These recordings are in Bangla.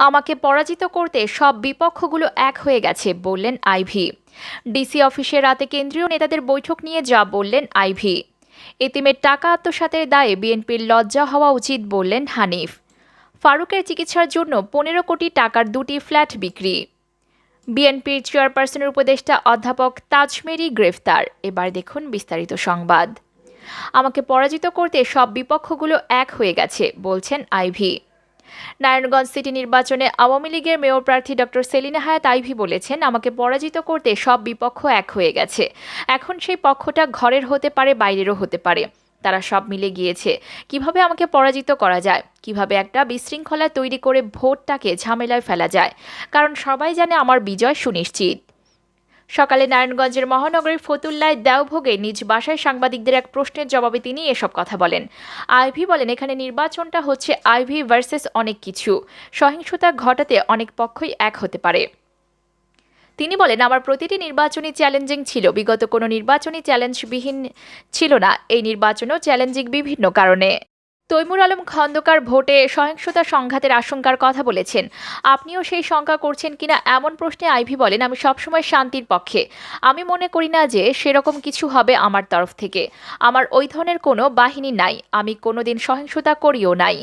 আমাকে পরাজিত করতে সব বিপক্ষগুলো এক হয়ে গেছে, বললেন আইভি। ডিসি অফিসে রাতে কেন্দ্রীয় নেতাদের বৈঠক নিয়ে যা বললেন আইভি। এতিমের টাকা আত্মসাতের দায়ে বিএনপির লজ্জা হওয়া উচিত, বললেন হানিফ। ফারুকের চিকিৎসার জন্য পনেরো কোটি টাকার দুটি ফ্ল্যাট বিক্রি। বিএনপির চেয়ারপারসনের উপদেষ্টা অধ্যাপক তাজমেরি গ্রেফতার। এবার দেখুন বিস্তারিত সংবাদ। আমাকে পরাজিত করতে সব বিপক্ষগুলো এক হয়ে গেছে, বলছেন আইভি। নারায়ণগঞ্জ সিটি নির্বাচনে আওয়ামী লীগের মেয়র প্রার্থী ডক্টর সেলিনা হায়াত আইভি বলেছেন, আমাকে পরাজিত করতে সব বিপক্ষ এক হয়ে গেছে। এখন সেই পক্ষটা ঘরের হতে পারে, বাইরেরও হতে পারে। তারা সব মিলে গিয়েছে। কীভাবে আমাকে পরাজিত করা যায়? কীভাবে একটা বিশৃঙ্খলা তৈরি করে ভোটটাকে ঝামেলায় ফেলা যায়? কারণ সবাই জানে আমার বিজয় সুনিশ্চিত। সকালে নারায়ণগঞ্জের মহানগরীর ফতুল্লায় দেওভোগে নিজ বাসায় সাংবাদিকদের এক প্রশ্নের জবাবে তিনি এসব কথা বলেন। আইভি বলেন, এখানে নির্বাচনটা হচ্ছে আইভি ভার্সেস অনেক কিছু। সহিংসতা ঘটাতে অনেক পক্ষই এক হতে পারে। তিনি বলেন, আমার প্রতিটি নির্বাচনী চ্যালেঞ্জিং ছিল। বিগত কোনো নির্বাচনী চ্যালেঞ্জবিহীন ছিল না। এই নির্বাচনও চ্যালেঞ্জিং বিভিন্ন কারণে। তৈমুর আলম খন্দকার ভোটে সহিংসতা সংঘাতের আশঙ্কার কথা বলেছেন। আপনিও সেই শঙ্কা করছেন কিনা এমন প্রশ্নে আইভি বলেন, আমি সবসময় শান্তির পক্ষে। আমি মনে করি না যে সেরকম কিছু হবে আমার তরফ থেকে। আমার ওই ধরনের কোনো বাহিনী নাই। আমি কোনোদিন সহিংসতা করিও নাই।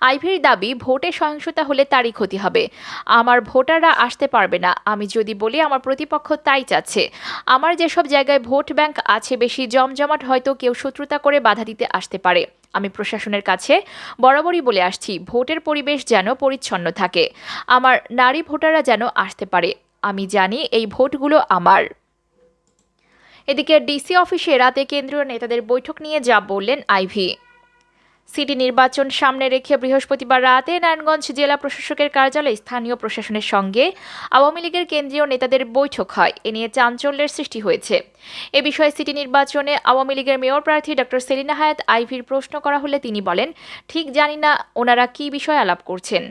আইভির দাবি, ভোটে সহিংসতা হলে তারই ক্ষতি হবে। আমার ভোটাররা আসতে পারবে না। আমি যদি বলি, আমার প্রতিপক্ষ তাই চাচ্ছে। আমার যেসব জায়গায় ভোট ব্যাংক আছে, বেশি জমজমাট হয়তো কেউ শত্রুতা করে বাধা দিতে আসতে পারে। আমি প্রশাসনের কাছে বরাবরই বলে আসছি, ভোটের পরিবেশ যেন পরিচ্ছন্ন থাকে। আমার নারী ভোটাররা যেন আসতে পারে। আমি জানি এই ভোটগুলো আমার। এদিকে ডিসি অফিসে রাতে কেন্দ্রীয় নেতাদের বৈঠক নিয়ে যা বললেন আইভি। সিটি নির্বাচন সামনে রেখে বৃহস্পতিবার রাতে নারায়ণগঞ্জ জেলা প্রশাসকের কার্যালয়ে স্থানীয় প্রশাসনের সঙ্গে আওয়ামী লীগের কেন্দ্রীয় নেতাদের বৈঠক হয়। এ নিয়ে চাঞ্চল্যের সৃষ্টি হয়েছে। এ বিষয়ে সিটি নির্বাচনে আওয়ামী লীগের মেয়র প্রার্থী ডক্টর সেলিনা হায়াত আইভির প্রশ্ন করা হলে তিনি বলেন, ঠিক জানি না ওনারা কী বিষয়ে আলাপ করছেন।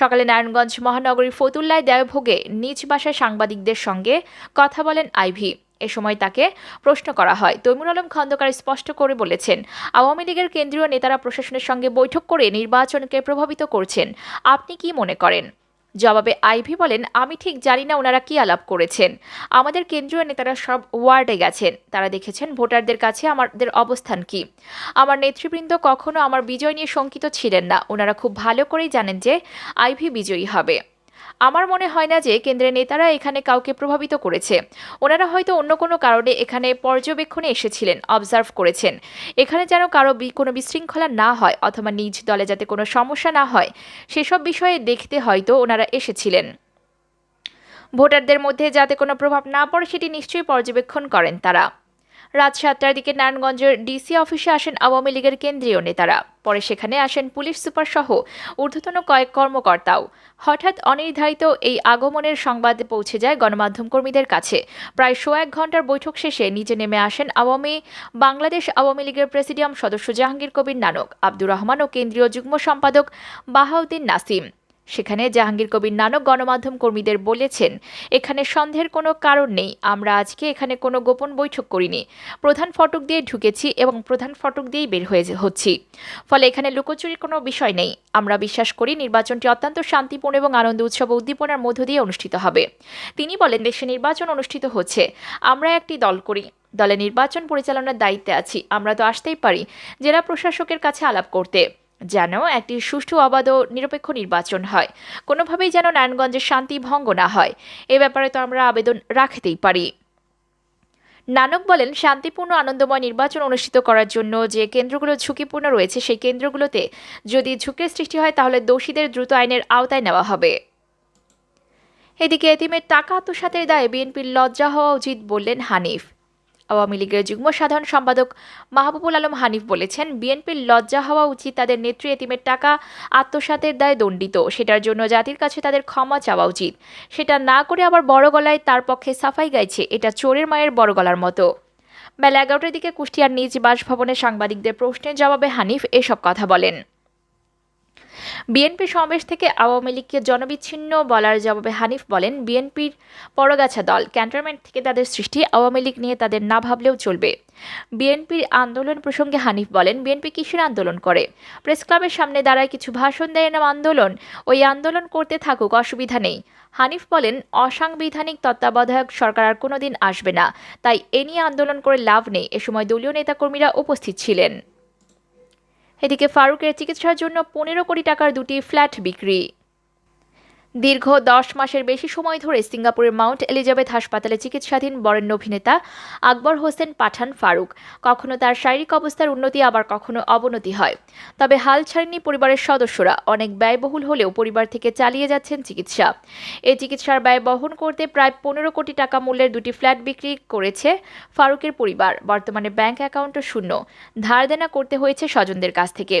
সকালে নারায়ণগঞ্জ মহানগরীর ফতুল্লায় দেয়ভোগে নিজ বাসায় সাংবাদিকদের সঙ্গে কথা বলেন আইভি। এ সময় তাকে প্রশ্ন করা হয়। তৈমুর আলম খন্দকার স্পষ্ট করে বলেছেন, আওয়ামী লীগের কেন্দ্রীয় নেতারা প্রশাসনের সঙ্গে বৈঠক করে নির্বাচনকে প্রভাবিত করছেন। আপনি কি মনে করেন? জবাবে আইভি বলেন, আমি ঠিক জানি না ওনারা কি আলাপ করেছেন। আমাদের কেন্দ্রীয় নেতারা সব ওয়ার্ডে গেছেন। তারা দেখেছেন ভোটারদের কাছে আমাদের অবস্থান কি। আমার নেতৃবৃন্দ কখনো আমার বিজয় নিয়ে শঙ্কিত ছিলেন না। ওনারা খুব ভালো করেই জানেন যে আইভি বিজয়ী হবে। আমার মনে হয় না যে কেন্দ্রের নেতারা এখানে কাউকে প্রভাবিত করেছে। ওনারা হয়তো অন্য কোনো কারণে এখানে পর্যবেক্ষণে এসেছিলেন অবজার্ভ করেছেন। এখানে যেন কারও কোনো বিশৃঙ্খলা না হয় অথবা নিজ দলে যাতে কোনো সমস্যা না হয়, সেসব বিষয়ে দেখতে হয়তো ওনারা এসেছিলেন। ভোটারদের মধ্যে যাতে কোনো প্রভাব না পড়ে, সেটি নিশ্চয়ই পর্যবেক্ষণ করেন তারা। রাত সাতটার দিকে নারায়ণগঞ্জের ডিসি অফিসে আসেন আওয়ামী লীগের কেন্দ্রীয় নেতারা। পরে সেখানে আসেন পুলিশ সুপার সহ ঊর্ধ্বতন কয়েক কর্মকর্তাও। হঠাৎ অনির্ধারিত এই আগমনের সংবাদ পৌঁছে যায় গণমাধ্যম কর্মীদের কাছে। প্রায় শো এক ঘণ্টার বৈঠক শেষে নিচে নেমে আসেন আওয়ামী, বাংলাদেশ আওয়ামী লীগের প্রেসিডিয়াম সদস্য জাহাঙ্গীর কবির নানক, আব্দুর রহমান ও কেন্দ্রীয় যুগ্ম সম্পাদক বাহাউদ্দিন নাসিম। সেখানে জাহাঙ্গীর কবির নানক গণমাধ্যম কর্মীদের বলেছেন, এখানে সন্দেহের কোনো কারণ নেই, আমরা আজকে এখানে কোনো গোপন বৈঠক করিনি। প্রধান ফটক দিয়ে ঢুকেছি এবং প্রধান ফটক দিয়েই বের হয়ে হচ্ছি। ফলে এখানে লুকোচুরির কোনো বিষয় নেই। আমরা বিশ্বাস করি নির্বাচনটি অত্যন্ত শান্তিপূর্ণ এবং আনন্দ উৎসব উদ্দীপনার মধ্য দিয়ে অনুষ্ঠিত হবে। তিনি বলেন, দেশে নির্বাচন অনুষ্ঠিত হচ্ছে। আমরা একটি দল করি। দলে নির্বাচন পরিচালনার দায়িত্বে আছি। আমরা তো আসতেই পারি। জেলা প্রশাসকের কাছে আলাপ করতে। যেন একটি সুষ্ঠু, অবাধ ও নিরপেক্ষ নির্বাচন হয়। কোনোভাবেই যেন নারায়ণগঞ্জের শান্তি ভঙ্গ না হয়। এ ব্যাপারে তো আমরা আবেদন রাখতেই পারি। নানক বলেন, শান্তিপূর্ণ, আনন্দময় নির্বাচন অনুষ্ঠিত করার জন্য যে কেন্দ্রগুলো ঝুঁকিপূর্ণ রয়েছে, সেই কেন্দ্রগুলোতে যদি ঝুঁকির সৃষ্টি হয়, তাহলে দোষীদের দ্রুত আইনের আওতায় নেওয়া হবে। এদিকে এতিমের টাকা আত্মসাতের দায়ে বিএনপির লজ্জা হওয়া উচিত বললেন হানিফ। আওয়ামী লীগের যুগ্ম সাধারণ সম্পাদক মাহবুবুল আলম হানিফ বলেছেন, বিএনপির লজ্জা হওয়া উচিত তাদের নেত্রী এতিমের টাকা আত্মসাতের দায়ে দণ্ডিত। সেটার জন্য জাতির কাছে তাদের ক্ষমা চাওয়া উচিত। সেটা না করে আবার বড় গলায় তার পক্ষে সাফাই গাইছে, এটা চোরের মায়ের বড় গলার মতো। বেলা এগারোটার দিকে কুষ্টিয়ার নিজ বাসভবনে সাংবাদিকদের প্রশ্নের জবাবে হানিফ এসব কথা বলেন। বিএনপি সমাবেশ থেকে আওয়ামী লীগকে জনবিচ্ছিন্ন বলার জবাবে হানিফ বলেন, বিএনপির পরগাছা দল ক্যান্টনমেন্ট থেকে তাদের সৃষ্টি আওয়ামী লীগ নিয়ে তাদের না ভাবলেও চলবে। বিএনপির আন্দোলন প্রসঙ্গে হানিফ বলেন, বিএনপি কিসের আন্দোলন করে? প্রেস ক্লাবের সামনে দাঁড়ায় কিছু ভাষণ দেয় নাম আন্দোলন। ওই আন্দোলন করতে থাকুক, অসুবিধা নেই। হানিফ বলেন, অসাংবিধানিক তত্ত্বাবধায়ক সরকার আর কোনোদিন আসবে না। তাই এ নিয়ে আন্দোলন করে লাভ নেই। এ সময় দলীয় নেতাকর্মীরা উপস্থিত ছিলেন। এদিকে ফারুকের চিকিৎসার জন্য পনেরো কোটি টাকার দুটি ফ্ল্যাট বিক্রি। দীর্ঘ দশ মাসের বেশি সময় ধরে সিঙ্গাপুরের মাউন্ট এলিজাবেথ হাসপাতালে চিকিৎসাধীন বরেণ্য অভিনেতা আকবর হোসেন পাঠান ফারুক। কখনো তার শারীরিক অবস্থার উন্নতি, আবার কখনো অবনতি হয়। তবে হাল ছাড়েনি পরিবারের সদস্যরা। অনেক ব্যয়বহুল হলেও পরিবার থেকে চালিয়ে যাচ্ছেন চিকিৎসা। এই চিকিৎসার ব্যয় বহন করতে প্রায় পনেরো কোটি টাকা মূল্যের দুটি ফ্ল্যাট বিক্রি করেছে ফারুকের পরিবার। বর্তমানে ব্যাংক অ্যাকাউন্টও শূন্য। ধার দেনা করতে হয়েছে স্বজনদের কাছ থেকে।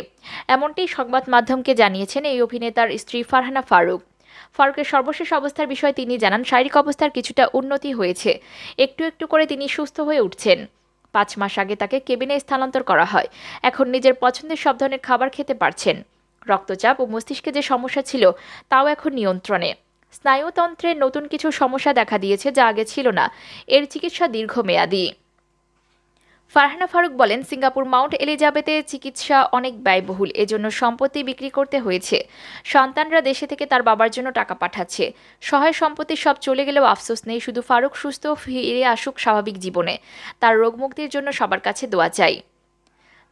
এমনটি সংবাদ মাধ্যমকে জানিয়েছেন এই অভিনেতার স্ত্রী ফারহানা ফারুক। ফারুকের সর্বশেষ অবস্থার বিষয়ে তিনি জানান, শারীরিক অবস্থার কিছুটা উন্নতি হয়েছে। একটু একটু করে তিনি সুস্থ হয়ে উঠছেন। পাঁচ মাস আগে তাকে কেবিনে স্থানান্তর করা হয়। এখন নিজের পছন্দের সব ধরনের খাবার খেতে পারছেন। রক্তচাপ ও মস্তিষ্কে যে সমস্যা ছিল, তাও এখন নিয়ন্ত্রণে। স্নায়ুতন্ত্রে নতুন কিছু সমস্যা দেখা দিয়েছে যা আগে ছিল না। এর চিকিৎসা দীর্ঘমেয়াদী। ফারহানা ফারুক বলেন, সিঙ্গাপুর মাউন্ট এলিজাবেথে চিকিৎসা অনেক ব্যয়বহুল, এজন্য সম্পত্তি বিক্রি করতে হয়েছে। সন্তানরা দেশে থেকে তার বাবার জন্য টাকা পাঠাচ্ছে। সহায় সম্পত্তি সব চলে গেলেও আফসোস নেই, শুধু ফারুক সুস্থ ফিরে আসুক স্বাভাবিক জীবনে। তার রোগমুক্তির জন্য সবার কাছে দোয়া চাই।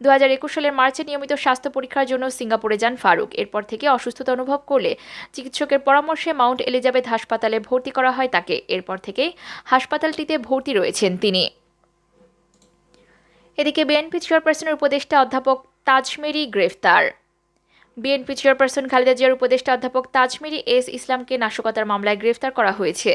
দু হাজার একুশ সালের মার্চে নিয়মিত স্বাস্থ্য পরীক্ষার জন্য সিঙ্গাপুরে যান ফারুক। এরপর থেকে অসুস্থতা অনুভব করলে চিকিৎসকের পরামর্শে মাউন্ট এলিজাবেথ হাসপাতালে ভর্তি করা হয় তাকে। এরপর থেকেই হাসপাতালটিতে ভর্তি রয়েছেন তিনি। এদিকে বিএনপি চেয়ারপারসনের উপদেষ্টা অধ্যাপক তাজমেরি গ্রেফতার। বিএনপি চেয়ারপারসন খালেদা জিয়ার উপদেষ্টা অধ্যাপক তাজমেরি এস ইসলামকে নাশকতার মামলায় গ্রেফতার করা হয়েছে।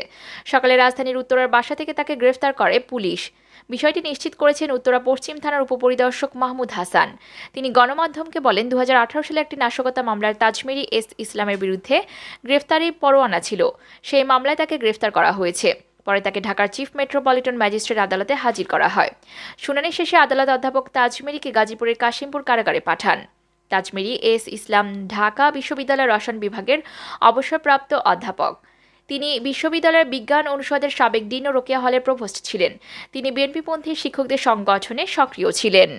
সকালে রাজধানীর উত্তরার বাসা থেকে তাকে গ্রেফতার করে পুলিশ। বিষয়টি নিশ্চিত করেছেন উত্তরা পশ্চিম থানার উপপরিদর্শক মাহমুদ হাসান। তিনি গণমাধ্যমকে বলেন দু হাজার আঠারো সালে একটি নাশকতা মামলার তাজমেরি এস ইসলামের বিরুদ্ধে গ্রেফতারি পরোয়ানা ছিল। সেই মামলায় তাকে গ্রেফতার করা হয়েছে। পরে তাকে ঢাকার চিফ মেট্রোপলিটন ম্যাজিস্ট্রেট আদালতে হাজির করা হয়। শুনানি শেষে আদালত অধ্যাপক তাজমেরিকে গাজীপুরের কাশিমপুর কারাগারে পাঠান। তাজমেরি এস ইসলাম ঢাকা বিশ্ববিদ্যালয়ের রসায়ন বিভাগের অবসরপ্রাপ্ত অধ্যাপক। তিনি বিশ্ববিদ্যালয়ের বিজ্ঞান অনুষদের সাবেক ডিন ও রোকেয়া হলের প্রভোস্ট ছিলেন। তিনি বিএনপিপন্থী শিক্ষকদের সংগঠনে সক্রিয় ছিলেন।